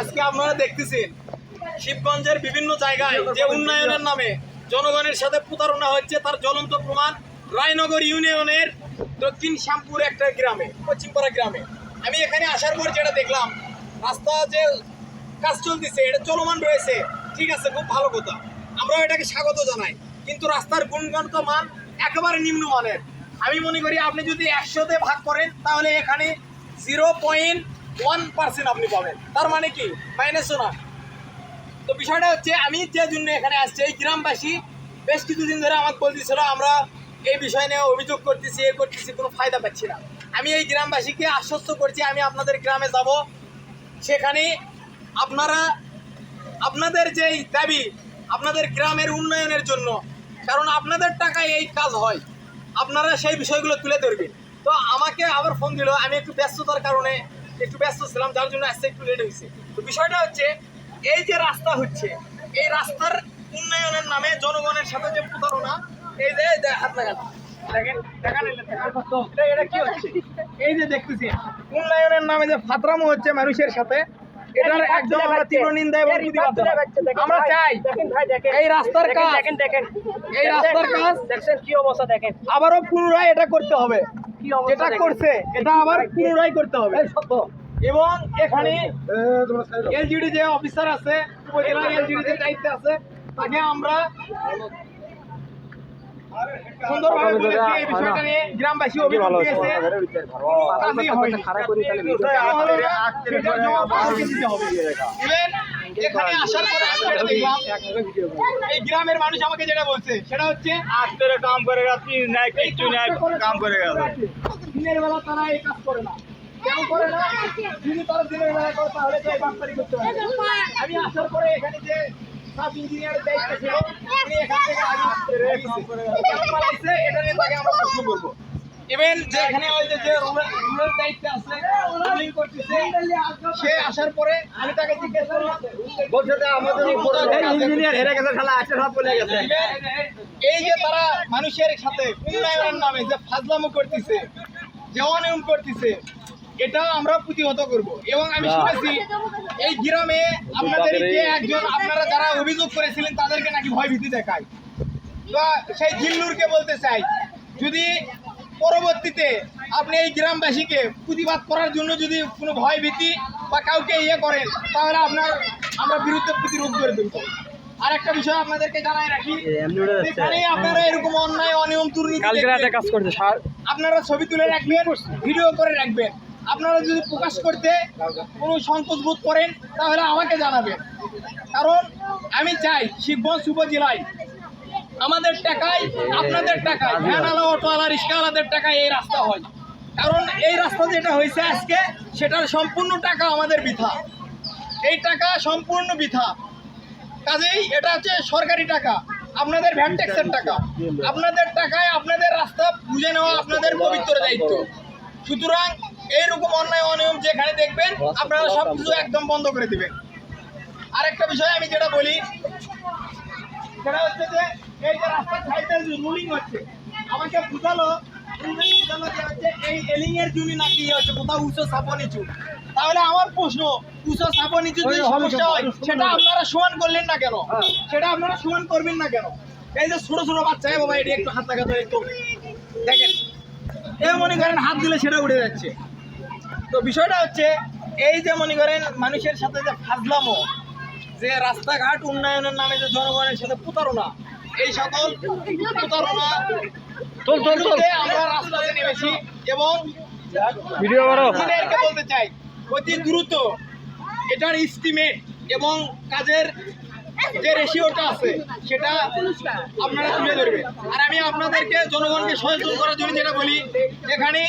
আজকে আপনারা দেখতেছেন, শিবগঞ্জের বিভিন্ন জায়গায় যে উন্নয়নের নামে জনগণের সাথে প্রতারণা হচ্ছে, তার জ্বলন্ত প্রমাণ রায়নগর ইউনিয়নের দক্ষিণ শ্যামপুর একটা গ্রামে, পশ্চিমপাড়া গ্রামে। আমি এখানে আসার পর যেটা দেখলাম, রাস্তা যে কাজ চলতেছে, এটা চলমান রয়েছে। ঠিক আছে, খুব ভালো কথা। আমরাও এটাকে স্বাগত জানাই। কিন্তু রাস্তার গুণগত মান একেবারে নিম্নমানের। আমি মনে করি আপনি যদি একশোতে ভাগ করেন, তাহলে এখানে জিরো পয়েন্ট ওয়ান পার্সেন্ট আপনি পাবেন। তার মানে কি? মাইনাসও না। তো বিষয়টা হচ্ছে, আমি যে জন্য এখানে আসছি, এই গ্রামবাসী বেশ কিছুদিন ধরে আমাকে বলতেছিল, আমরা এই বিষয় নিয়ে অভিযোগ করতেছি, এ করতেছি, কোনো ফায়দা পাচ্ছি না। আমি এই গ্রামবাসীকে আশ্বস্ত করছি, আমি আপনাদের গ্রামে যাব। সেখানে আপনারা, আপনাদের যেই দাবি, আপনাদের গ্রামের উন্নয়নের জন্য, কারণ আপনাদের টাকায় এই কাজ হয়। আপনারা সেই বিষয়গুলো তুলে ধরবেন। তো আমাকে আবার ফোন দিল, আমি একটু ব্যস্ততার কারণে একটু ব্যস্ত ছিলাম যার জন্য আসতে একটু লেট হয়েছে। তো বিষয়টা হচ্ছে এই যে রাস্তা হচ্ছে এই রাস্তার উন্নয়নের নামে জনগণের সাথে যে প্রতারণা এই যে হাত লাগান। দেখেন। এটা- কি হচ্ছে? এই যে দেখতেছি উন্নয়নের নামে যে ফাতরামো হচ্ছে মানুষের সাথে এটার একদম আমরা তীব্র নিন্দা এবং প্রতিবাদ আমরা চাই দেখেন ভাই দেখেন এই রাস্তার কাজ এই রাস্তার কাজ দেখছেন কি অবস্থা দেখেন। আবারও পুনরায় এটা করতে হবে। যেটা করছে এটা আবার পুনরায় করতে হবে এবং এখানে এলজিডি যে অফিসার আছে উপজেলার এলজিডি যে দায়িত্বে আছে তাকে আমরা সুন্দরভাবে বলেছি এই বিষয়টা নিয়ে গ্রামবাসী অভিযোগ দিয়েছে কাজই হয়নি। কেন হলো না? সেটার জবাব আমাদেরকে দিতে হবে। এখানে আসার পরে এই গ্রামের মানুষ আমাকে যেটা বলছে। সেটা হচ্ছে আজ কাম করে রাত্রি নাই কিছু নাই কাম করে গেল দিনের বেলা তারা এই কাজ করে না। আমি আসার পরে এখানে যে সাব দায়িত্ব এখান থেকে আমরা যে ওই যে রুমের দায়িত্ব আছে সে আসার পরে আমি তাকে জিজ্ঞেস করলাম বলছে যে আমাদের ইঞ্জিনিয়ার হেরে গেছে শালা আসে সব বলে গেছে। এই যে তারা মানুষের সাথে উন্নয়নের নামে যে ফাজলামো করতেছে যে অনিয়ম করতেছে এটা আমরা প্রতিহত করব। এবং আমি শুনেছি এই গ্রামে আপনাদেরকে একজন আপনারা যারা অভিযোগ করেছিলেন তাদেরকে নাকি ভয় ভীতি দেখায়। তো সেই জিল্লুরকে বলতে চাই যদি পরবর্তীতে আপনি এই গ্রামবাসীকে প্রতিবাদ করার জন্য যদি কোনো ভয় ভীতি বা কাউকে ইয়ে করেন তাহলে আপনার আমরা বিরুদ্ধে প্রতিরোধ করে দেবো। আর একটা বিষয় আপনাদেরকে জানাই রাখি যেখানে আপনারা এরকম অন্যায় অনিয়ম দুর্নীতি কালকে রাতে কাজ করছে সার। আপনারা ছবি তুলে রাখবেন ভিডিও করে রাখবেন। আপনারা যদি প্রকাশ করতে কোনো সংকোচ বোধ করেন তাহলে আমাকে জানাবেন। কারণ আমি চাই শিবগঞ্জ উপজেলায় আমাদের টাকায় আপনাদের টাকায় ভ্যানওয়ালা অটোওয়ালা রিক্সাওয়ালাদের টাকায় এই রাস্তা হয়। কারণ এই রাস্তা যেটা হয়েছে আজকে, সেটার সম্পূর্ণ টাকা আমাদের বৃথা। এই টাকা সম্পূর্ণ বৃথা। কাজেই এটা হচ্ছে সরকারি টাকা, আপনাদের ভ্যান ট্যাক্সের টাকা। আপনাদের টাকায় আপনাদের রাস্তা বুঝে নেওয়া আপনাদের পবিত্র দায়িত্ব। সুতরাং এইরকম অন্যায় অনিয়ম যেখানে দেখবেন, আপনারা সব কিছু একদম বন্ধ করে দিবেন। আরেকটা বিষয় আমি যেটা বলি, সেটা হচ্ছে যে এই যে রাস্তার সাইডে রুলিং হচ্ছে, আমাকে বুঝালো রুলিং বুঝালো যে হচ্ছে এই এলিং এর জমি নাকি হচ্ছে কোথাও উঁচু সাপো নিচু তাহলে আমার প্রশ্ন উঁচু নিচু সমস্যা হয় সেটা আপনারা সমান করলেন না কেন? সেটা আপনারা সমান করবেন না কেন? এই যে ছোট ছোট বাচ্চা এ বাবা এটি একটু হাত লাগাতো একটু। দেখেন এ মনে করেন হাত দিলে সেটা উঠে যাচ্ছে। তো বিষয়টা হচ্ছে এই যে মনে করেন মানুষের সাথে যে ফাজলামো যে রাস্তাঘাট উন্নয়নের নামে যে জনগণের সাথে প্রতারণা এই সকল প্রতারণা তোল তোল বিরুদ্ধে আমরা রাস্তাতে নেমেছি এবং ভিডিও করো বলতে চাই। অতি দ্রুত এটার এস্টিমেট এবং কাজের যে রেশিওটা আছে সেটা আপনারা তুলে ধরবেন। আর আমি আপনাদেরকে জনগণকে সচেতন করার জন্য যেটা বলি এখানে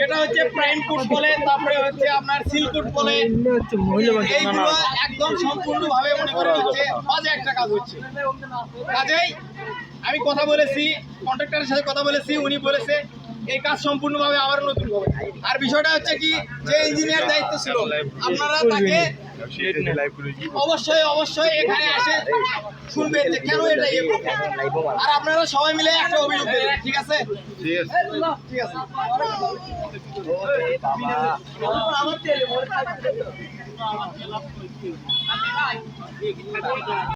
যেটা হচ্ছে প্রাইম কোড বলে তারপরে হচ্ছে আপনার সিল কোড বলে এইগুলো একদম সম্পূর্ণভাবে মনে করেন হচ্ছে বাজে একটা কাজ হচ্ছে। কাজেই আমি কথা বলেছি কন্ট্রাক্টরের সাথে কথা বলেছি, উনি বলেছে, এই কাজ সম্পূর্ণভাবে আবার নতুন হবে। আর বিষয়টা হচ্ছে কি, যে ইঞ্জিনিয়ার দায়িত্ব ছিল, আপনারা তাকে অবশ্যই অবশ্যই এখানে এসে শুনবেন যে কেন এটা ইয়ে আর আপনারা সবাই মিলে একটা অভিযোগ ঠিক আছে? ঠিক আছে।